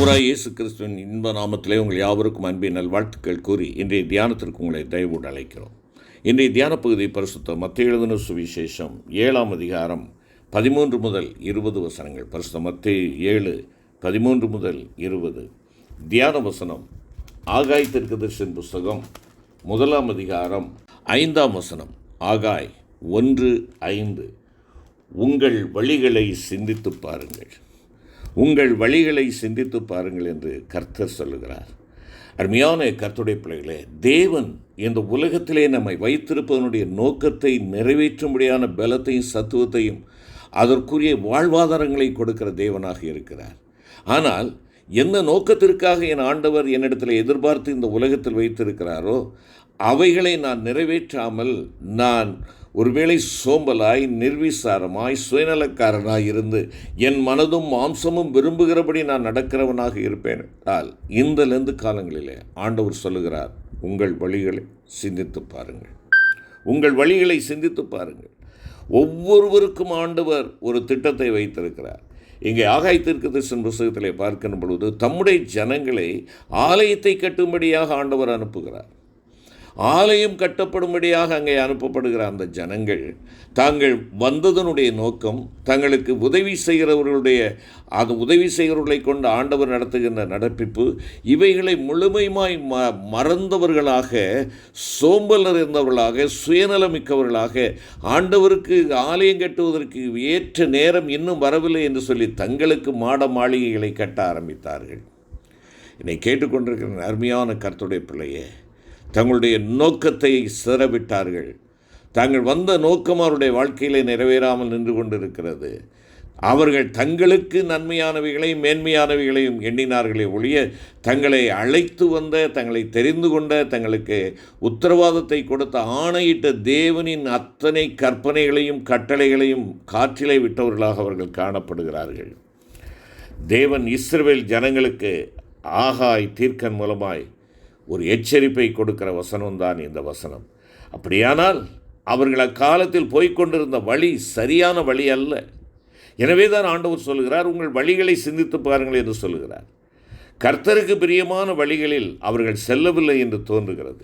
ஆண்டவராய் இயேசு கிறிஸ்துவின் இன்ப நாமத்திலே உங்கள் யாவருக்கும் அன்பின் நல்வாழ்த்துக்கள் கூறி இன்றைய தியானத்திற்கு உங்களை தயவோடு அழைக்கிறோம். இன்றைய தியான பகுதி பரிசுத்த மத்திய எழுதின சுவிசேஷம் ஏழாம் அதிகாரம் பதிமூன்று முதல் இருபது வசனங்கள். பரிசுத்த மத்திய ஏழு பதிமூன்று முதல் இருபது. தியான வசனம் ஆகாய் தெற்குதர்ஷன் புஸ்தகம் முதலாம் அதிகாரம் ஐந்தாம் வசனம். ஆகாய் ஒன்று ஐந்து. உங்கள் வழிகளை சிந்தித்து பாருங்கள். உங்கள் வழிகளை சிந்தித்து பாருங்கள் என்று கர்த்தர் சொல்லுகிறார். அருமையான கர்த்துடைய பிள்ளைகளே தேவன் இந்த உலகத்திலே நம்மை வைத்திருப்பதனுடைய நோக்கத்தை நிறைவேற்றும்படியான பலத்தையும் சத்துவத்தையும் அதற்குரிய வாழ்வாதாரங்களை கொடுக்கிற தேவனாக இருக்கிறார். ஆனால் எந்த நோக்கத்திற்காக என் ஆண்டவர் என்னிடத்தில் எதிர்பார்த்து இந்த உலகத்தில் வைத்திருக்கிறாரோ அவைகளை நான் நிறைவேற்றாமல் நான் ஒருவேளை சோம்பலாய் நிர்விசாரமாய் சுயநலக்காரனாய் இருந்து என் மனதும் மாம்சமும் விரும்புகிறபடி நான் நடக்கிறவனாக இருப்பேன். என்றால் இந்த காலங்களிலே ஆண்டவர் சொல்லுகிறார் உங்கள் வழிகளை சிந்தித்து பாருங்கள். உங்கள் வழிகளை சிந்தித்து பாருங்கள். ஒவ்வொருவருக்கும் ஆண்டவர் ஒரு திட்டத்தை வைத்திருக்கிறார். இங்கே ஆகாய் தீர்க்கதரிசன் புஸ்தகத்திலே பார்க்கின்ற பொழுது தம்முடைய ஜனங்களை ஆலயத்தை கட்டும்படியாக ஆண்டவர் அனுப்புகிறார். ஆலயம் கட்டப்படும்படியாக அங்கே அனுப்பப்படுகிற அந்த ஜனங்கள் தாங்கள் வந்ததனுடைய நோக்கம் தங்களுக்கு உதவி செய்கிறவர்களுடைய அது உதவி செய்கிறவர்களை கொண்டு ஆண்டவர் நடத்துகின்ற நடப்பிப்பு இவைகளை முழுமையுமாய் ம மறந்தவர்களாக சோம்பலர் இருந்தவர்களாக சுயநலமிக்கவர்களாக ஆண்டவருக்கு ஆலயம் கட்டுவதற்கு ஏற்ற நேரம் இன்னும் வரவில்லை என்று சொல்லி தங்களுக்கு மாட மாளிகைகளை கட்ட ஆரம்பித்தார்கள். என்னை கேட்டுக்கொண்டிருக்கிற அருமையான கர்த்துடைய பிள்ளையே தங்களுடைய நோக்கத்தை சிறவிட்டார்கள் தாங்கள் வந்த நோக்கம் அவருடைய வாழ்க்கையிலே நிறைவேறாமல் நின்று கொண்டிருக்கிறது. அவர்கள் தங்களுக்கு நன்மையானவைகளையும் மேன்மையானவைகளையும் எண்ணினார்களே ஒழிய தங்களை அழைத்து வந்த தங்களை தெரிந்து கொண்ட தங்களுக்கு உத்தரவாதத்தை கொடுத்த ஆணையிட்ட தேவனின் அத்தனை கற்பனைகளையும் கட்டளைகளையும் காற்றிலே விட்டவர்களாக அவர்கள் காணப்படுகிறார்கள். தேவன் இஸ்ரேல் ஜனங்களுக்கு ஆகாய் தீர்க்கன் மூலமாய் ஒரு எச்சரிப்பை கொடுக்கிற வசனம்தான் இந்த வசனம். அப்படியானால் அவர்கள் அக்காலத்தில் போய்கொண்டிருந்த வழி சரியான வழி அல்ல. எனவே தான் ஆண்டவர் சொல்கிறார் உங்கள் வழிகளை சிந்தித்து பாருங்கள் என்று சொல்லுகிறார். கர்த்தருக்கு பிரியமான வழிகளில் அவர்கள் செல்லவில்லை என்று தோன்றுகிறது.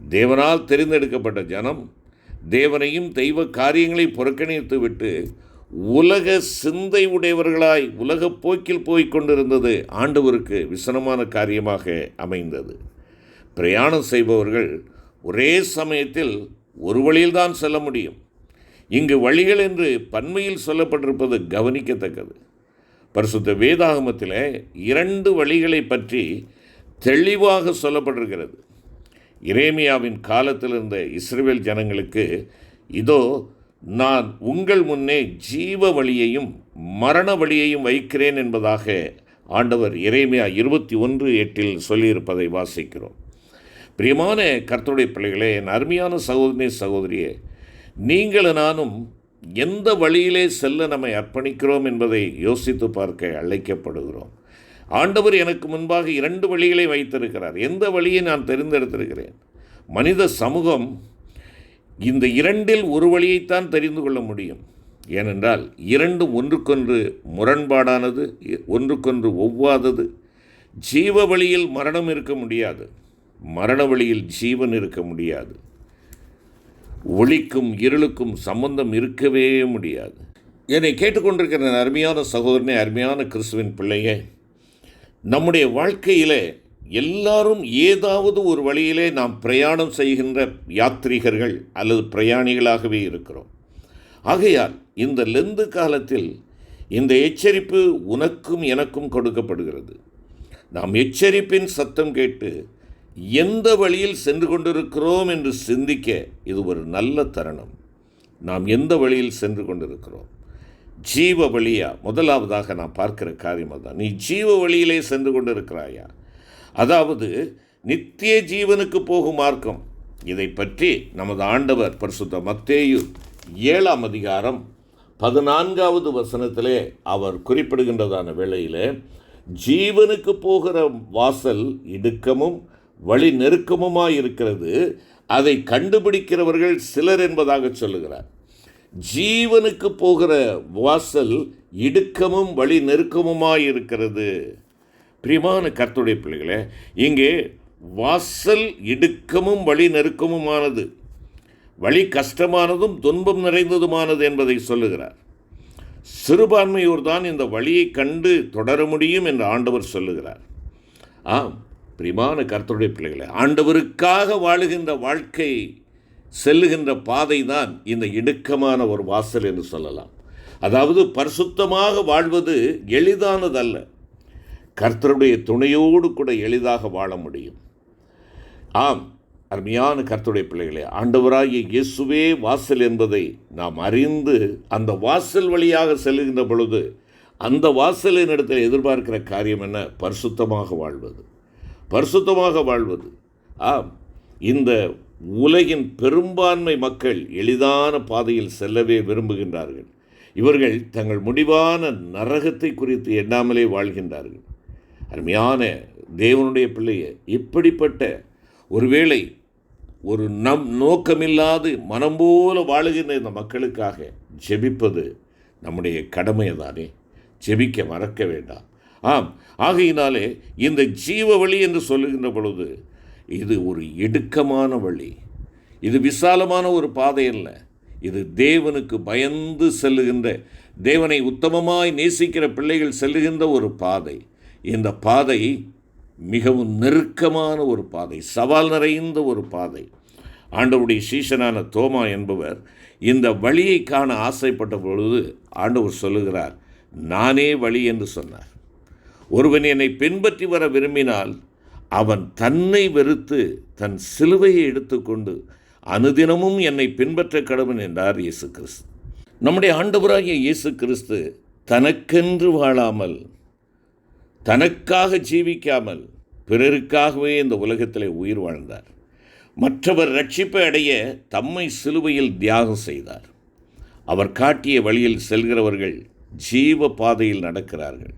தேவனால் தெரிந்தெடுக்கப்பட்ட ஜனம் தேவனையும் தெய்வ காரியங்களை புறக்கணித்து விட்டு உலக சிந்தை உடையவர்களாய் உலக போக்கில் போய்க் கொண்டிருந்தது ஆண்டவருக்கு விசனமான காரியமாக அமைந்தது. பிரயாணம் செய்பவர்கள் ஒரே சமயத்தில் ஒரு வழியில்தான் செல்ல முடியும். இங்கு வழிகள் என்று பன்மையில் சொல்லப்பட்டிருப்பது கவனிக்கத்தக்கது. பரிசுத்த வேதாகமத்தில் இரண்டு வழிகளை பற்றி தெளிவாக சொல்லப்பட்டிருக்கிறது. இரேமியாவின் காலத்தில் இருந்த இஸ்ரேல் ஜனங்களுக்கு இதோ நான் உங்கள் முன்னே ஜீவ வழியையும் மரண வழியையும் வைக்கிறேன் என்பதாக ஆண்டவர் இறைமையா இருபத்தி ஒன்று எட்டில் சொல்லியிருப்பதை வாசிக்கிறோம். பிரியமான கர்த்தருடைய பிள்ளைகளே என் அருமையான சகோதரி சகோதரியே நீங்கள் நானும் எந்த வழியிலே செல்ல நம்மை அர்ப்பணிக்கிறோம் என்பதை யோசித்து பார்க்க அழைக்கப்படுகிறோம். ஆண்டவர் எனக்கு முன்பாக இரண்டு வழிகளை வைத்திருக்கிறார். எந்த வழியை நான் தெரிந்தெடுத்திருக்கிறேன்? மனித சமூகம் இந்த இரண்டில் ஒரு வழியைத்தான் தெரிந்து கொள்ள முடியும். ஏனென்றால் இரண்டும் ஒன்றுக்கொன்று முரண்பாடானது ஒன்றுக்கொன்று ஒவ்வாதது. ஜீவ வழியில் மரணம் இருக்க முடியாது. மரண வழியில் ஜீவன் இருக்க முடியாது. ஒளிக்கும் இருளுக்கும் சம்பந்தம் இருக்கவே முடியாது. என்னை கேட்டுக்கொண்டிருக்கிற அருமையான சகோதரனே அருமையான கிறிஸ்துவின் பிள்ளையே நம்முடைய வாழ்க்கையிலே எல்லாரும் ஏதாவது ஒரு வழியிலே நாம் பிரயாணம் செய்கின்ற யாத்ரீகர்கள் அல்லது பிரயாணிகளாகவே இருக்கிறோம். ஆகையால் இந்த லெந்து காலத்தில் இந்த எச்சரிப்பு உனக்கும் எனக்கும் கொடுக்கப்படுகிறது. நாம் எச்சரிப்பின் சத்தம் கேட்டு எந்த வழியில் சென்று கொண்டிருக்கிறோம் என்று சிந்திக்க இது ஒரு நல்ல தருணம். நாம் எந்த வழியில் சென்று கொண்டிருக்கிறோம்? ஜீவ வழியா? முதலாவதாக நான் பார்க்கிற காரியம் அதுதான். நீ ஜீவ வழியிலே சென்று கொண்டிருக்கிறாயா? அதாவது நித்திய ஜீவனுக்கு போகும் மார்க்கம். இதை பற்றி நமது ஆண்டவர் பரிசுத்த மத்தேயு ஏழாம் அதிகாரம் பதினான்காவது வசனத்திலே அவர் குறிப்பிடுகின்றதான வேளையிலே ஜீவனுக்கு போகிற வாசல் இடுக்கமும் வழி நெருக்கமுமாய் இருக்கிறது அதை கண்டுபிடிக்கிறவர்கள் சிலர் என்பதாக சொல்லுகிறார். ஜீவனுக்கு போகிற வாசல் இடுக்கமும் வழி நெருக்கமுமாய் இருக்கிறது பிரியமான கர்த்துடைய பிள்ளைகளே இங்கே வாசல் இடுக்கமும் வழி நெருக்கமுமானது வழி கஷ்டமானதும் துன்பம் நிறைந்ததுமானது என்பதை சொல்லுகிறார். சிறுபான்மையோர் தான் இந்த வழியை கண்டு தொடர முடியும் என்று ஆண்டவர் சொல்லுகிறார். ஆம் பிரிமான கர்த்தருடைய பிள்ளைகளை ஆண்டவருக்காக வாழுகின்ற வாழ்க்கை செல்லுகின்ற பாதை தான் இந்த இடுக்கமான ஒரு வாசல் என்று சொல்லலாம். அதாவது பரிசுத்தமாக வாழ்வது எளிதானதல்ல. கர்த்தருடைய துணையோடு கூட எளிதாக வாழ முடியும். ஆம் அருமையான கர்த்தருடைய பிள்ளைகளே ஆண்டவராகிய இயேசுவே வாசல் என்பதை நாம் அறிந்து அந்த வாசல் வழியாக செல்கின்ற பொழுது அந்த வாசலின் இடத்தில் எதிர்பார்க்கிற காரியம் என்ன? பரிசுத்தமாக வாழ்வது. பரிசுத்தமாக வாழ்வது. ஆம் இந்த உலகின் பெரும்பான்மை மக்கள் எளிதான பாதையில் செல்லவே விரும்புகின்றார்கள். இவர்கள் தங்கள் முடிவான நரகத்தை குறித்து எண்ணாமலே வாழ்கின்றார்கள். அருமையான தேவனுடைய பிள்ளையை இப்படிப்பட்ட ஒருவேளை ஒரு நம் நோக்கமில்லாது மனம் போல வாழுகின்ற இந்த மக்களுக்காக ஜெபிப்பது நம்முடைய கடமையை தானே ஜெபிக்க மறக்க வேண்டாம். ஆம் ஆகையினாலே இந்த ஜீவ வழி என்று சொல்லுகின்ற பொழுது இது ஒரு இடுக்கமான வழி. இது விசாலமான ஒரு பாதை அல்ல. இது தேவனுக்கு பயந்து செல்லுகின்ற தேவனை உத்தமமாய் நேசிக்கிற பிள்ளைகள் செல்லுகின்ற ஒரு பாதை. இந்த பாதை மிகவும் நெருக்கமான ஒரு பாதை சவால் நிறைந்த ஒரு பாதை. ஆண்டவருடைய சீசனான தோமா என்பவர் இந்த வழியை காண ஆசைப்பட்ட பொழுது ஆண்டவர் சொல்லுகிறார் நானே வழி என்று சொன்னார். ஒருவன் என்னை பின்பற்றி வர விரும்பினால் அவன் தன்னை வெறுத்து தன் சிலுவையை எடுத்துக்கொண்டு அனுதினமும் என்னை பின்பற்ற கடவன் என்றார் இயேசு கிறிஸ்து. நம்முடைய ஆண்டவராகிய இயேசு கிறிஸ்து தனக்கென்று வாழாமல் தனக்காக ஜீவிக்காமல் பிறருக்காகவே இந்த உலகத்தில் உயிர் வாழ்ந்தார். மற்றவர் ரட்சிப்பை அடைய தம்மை சிலுவையில் தியாகம் செய்தார். அவர் காட்டிய வழியில் செல்கிறவர்கள் ஜீவ பாதையில் நடக்கிறார்கள்.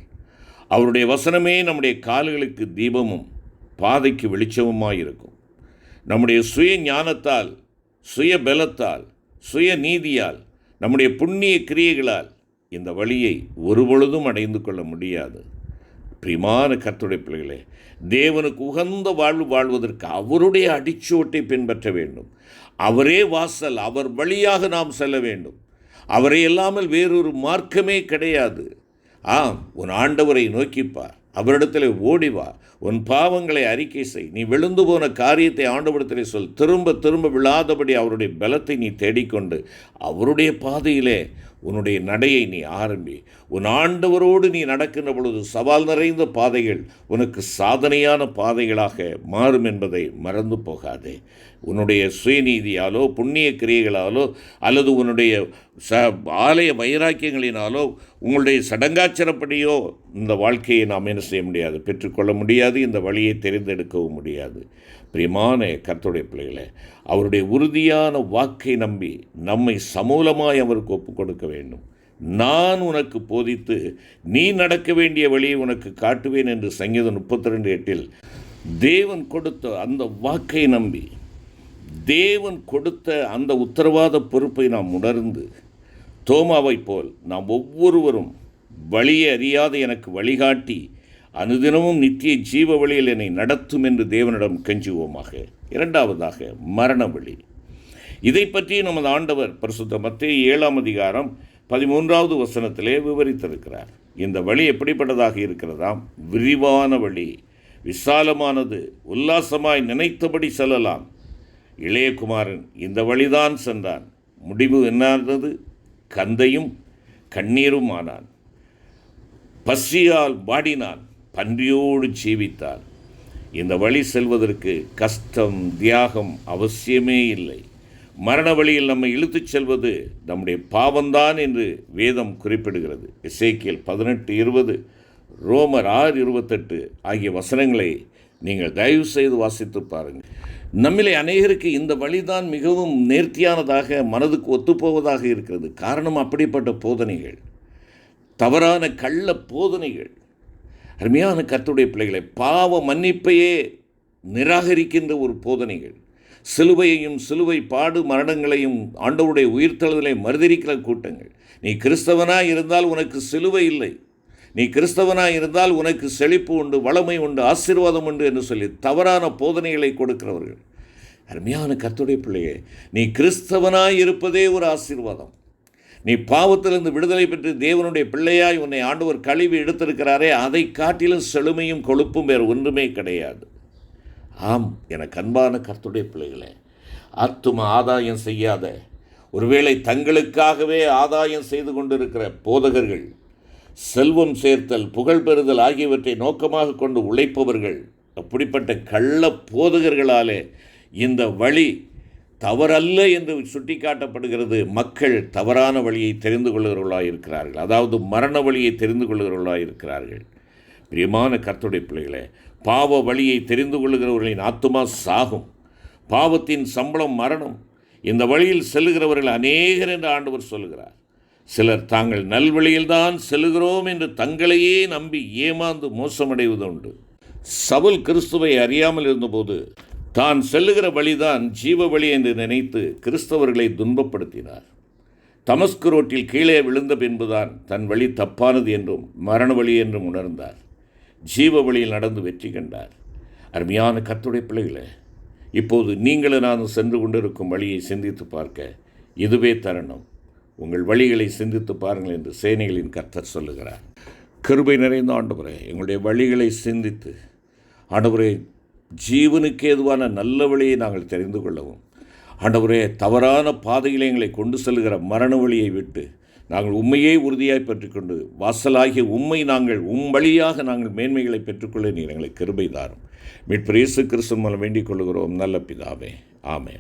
அவருடைய வசனமே நம்முடைய கால்களுக்கு தீபமும் பாதைக்கு வெளிச்சமுமாய் இருக்கும். நம்முடைய சுய ஞானத்தால் சுய பலத்தால் சுய நீதியால் நம்முடைய புண்ணிய கிரியைகளால் இந்த வழியை ஒருபொழுதும் அடைந்து கொள்ள முடியாது. பிரிமான கர்த்துடைய பிள்ளைகளே தேவனுக்கு உகந்த வாழ்வு வாழ்வதற்கு அவருடைய அடிச்சுவட்டை பின்பற்ற வேண்டும். அவரே வாசல் அவர் வழியாக நாம் செல்ல வேண்டும். அவரை இல்லாமல் வேறொரு மார்க்கமே கிடையாது. ஆம் உன் ஆண்டவரை நோக்கிப்பார் அவரிடத்தில் ஓடிவா உன் பாவங்களை அறிக்கை செய். நீ விழுந்து போன காரியத்தை ஆண்டவரிடத்தில் சொல். திரும்ப திரும்ப விழாதபடி அவருடைய பலத்தை நீ தேடிக்கொண்டு அவருடைய பாதையிலே உன்னுடைய நடையை நீ ஆரம்பி. உன் ஆண்டவரோடு நீ நடக்கின்ற பொழுது சவால் நிறைந்த பாதைகள் உனக்கு சாதனையான பாதைகளாக மாறும் என்பதை மறந்து போகாதே. உன்னுடைய சுயநீதியாலோ புண்ணிய கிரியைகளாலோ அல்லது உன்னுடைய ச ஆலய வைராக்கியங்களினாலோ உங்களுடைய சடங்காச்சரப்படியோ இந்த வாழ்க்கையை நாம் என்ன செய்ய முடியாது? பெற்றுக்கொள்ள முடியாது. இந்த வழியை தெரிந்தெடுக்கவும் முடியாது. பிரியமான கர்த்தருடைய பிள்ளைகளே அவருடைய உறுதியான வாக்கை நம்பி நம்மை சமூலமாய் அவருக்கு ஒப்புக் கொடுக்க வேண்டும். நான் உனக்கு போதித்து நீ நடக்க வேண்டிய வழியை உனக்கு காட்டுவேன் என்று சங்கீதம் முப்பத்தி ரெண்டு எட்டில் தேவன் கொடுத்த அந்த வாக்கை நம்பி தேவன் கொடுத்த அந்த உத்தரவாத பொறுப்பை நாம் உணர்ந்து தோமாவைப் போல் நாம் ஒவ்வொருவரும் வழியை அறியாத எனக்கு வழிகாட்டி அனுதினமும் நித்திய ஜீவ வழியில் என்னை நடத்தும் என்று தேவனிடம் கெஞ்சுவோமாக. இரண்டாவதாக மரண வழி இதை பற்றி நமது ஆண்டவர் பரிசுத்த மத்திய ஏழாம் அதிகாரம் பதிமூன்றாவது வசனத்திலே விவரித்திருக்கிறார். இந்த வழி எப்படிப்பட்டதாக இருக்கிறதாம்? விரிவான வழி. விசாலமானது. உல்லாசமாய் நினைத்தபடி செல்லலாம். இளையகுமாரன் இந்த வழிதான் சென்றான். முடிவு என்னானது? கந்தையும் கண்ணீரும் ஆனான் பசியால் வாடினான். பன்றியோடு ஜீவித்தார். இந்த வழி செல்வதற்கு கஷ்டம் தியாகம் அவசியமே இல்லை. மரண வழியில் நம்மை இழுத்துச் செல்வது நம்முடைய பாவம்தான் என்று வேதம் குறிப்பிடுகிறது. இசைக்கியல் பதினெட்டு இருபது ரோமர் ஆறு இருபத்தெட்டு ஆகிய வசனங்களை நீங்கள் தயவு செய்து வாசித்து பாருங்கள். நம்மிலே அநேகருக்கு இந்த வழிதான் மிகவும் நேர்த்தியானதாக மனதுக்கு ஒத்துப்போவதாக இருக்கிறது. காரணம் அப்படிப்பட்ட போதனைகள். தவறான கள்ள போதனைகள். அருமையான கர்த்துடைய பிள்ளைகளை பாவ மன்னிப்பையே நிராகரிக்கின்ற ஒரு போதனைகள். சிலுவையையும் சிலுவை பாடு மரணங்களையும் ஆண்டவருடைய உயிர்த்தெழுதலை மறுதரிக்கிற கூட்டங்கள். நீ கிறிஸ்தவனாக இருந்தால் உனக்கு சிலுவை இல்லை. நீ கிறிஸ்தவனாய் இருந்தால் உனக்கு செழிப்பு உண்டு வளமை உண்டு ஆசீர்வாதம் உண்டு என்று சொல்லி தவறான போதனைகளை கொடுக்கிறவர்கள். அருமையான கர்த்தருடைய பிள்ளையே நீ கிறிஸ்தவனாய் இருப்பதே ஒரு ஆசீர்வாதம். நீ பாவத்திலிருந்து விடுதலை பெற்று தேவனுடைய பிள்ளையாய் உன்னை ஆண்டவர் கழுவி எடுத்திருக்கிறாரே அதை காட்டிலும் செழுமையும் கொழுப்பும் வேறு ஒன்றுமே கிடையாது. ஆம் என அன்பான கர்த்துடைய பிள்ளைகளே ஆத்தும ஆதாயம் செய்யாத ஒருவேளை தங்களுக்காகவே ஆதாயம் செய்து கொண்டிருக்கிற போதகர்கள் செல்வம் சேர்த்தல் புகழ் பெறுதல் ஆகியவற்றை நோக்கமாக கொண்டு உழைப்பவர்கள் அப்படிப்பட்ட கள்ள போதகர்களாலே இந்த வழி தவறல்ல என்று சுட்டிக்காட்டப்படுகிறது. மக்கள் தவறான வழியை தெரிந்து கொள்கிறவர்களாக இருக்கிறார்கள் அதாவது மரண வழியை தெரிந்து கொள்கிறவர்களாக இருக்கிறார்கள் பிரியமான கர்த்துடைய பிள்ளைகளே பாவ வழியை தெரிந்து கொள்கிறவர்களின் ஆத்துமா சாகும். பாவத்தின் சம்பளம் மரணம். இந்த வழியில் செல்லுகிறவர்கள் அநேகர் என்று ஆண்டவர் சொல்லுகிறார். சிலர் தாங்கள் நல்வழியில்தான் செல்லுகிறோம் என்று தங்களையே நம்பி ஏமாந்து மோசமடைவது உண்டு சவுல் கிறிஸ்துவை அறியாமல் இருந்தபோது தான் செல்லுகிற வழிதான் ஜீவ வழி என்று நினைத்து கிறிஸ்தவர்களை துன்பப்படுத்தினார். தமஸ்கு ரோட்டில் கீழே விழுந்த பின்புதான் தன் வழி தப்பானது என்றும் மரண வழி என்றும் உணர்ந்தார். ஜீவ வழியில் நடந்து வெற்றி கண்டார். அருமையான கத்துடைய பிள்ளைகளே இப்போது நீங்களும் நானும் சென்று கொண்டிருக்கும் வழியை சிந்தித்து பார்க்க இதுவே தருணம். உங்கள் வழிகளை சிந்தித்து பாருங்கள் என்று சேனைகளின் கர்த்தர் சொல்லுகிறார். கிருபை நிறைந்த ஆண்டவரே எங்களுடைய வழிகளை சிந்தித்து ஆண்டவரே ஜீவனுக்கு ஏதுவான நல்ல வழியை நாங்கள் தெரிந்து கொள்ளவும் ஆண்டவரே தவறான பாதையில் எங்களை கொண்டு செல்கிற மரண வழியை விட்டு நாங்கள் உண்மையே உறுதியாய் பெற்றுக்கொண்டு வாசலாகிய உண்மை நாங்கள் உம் வழியாக நாங்கள் மேன்மைகளை பெற்றுக்கொள்ள நீர் எங்களை கிருபை தாரும். மீட்பு இயேசு கிறிஸ்து மூலம் வேண்டிக் கொள்கிறோம் நல்ல பிதாவே. ஆமே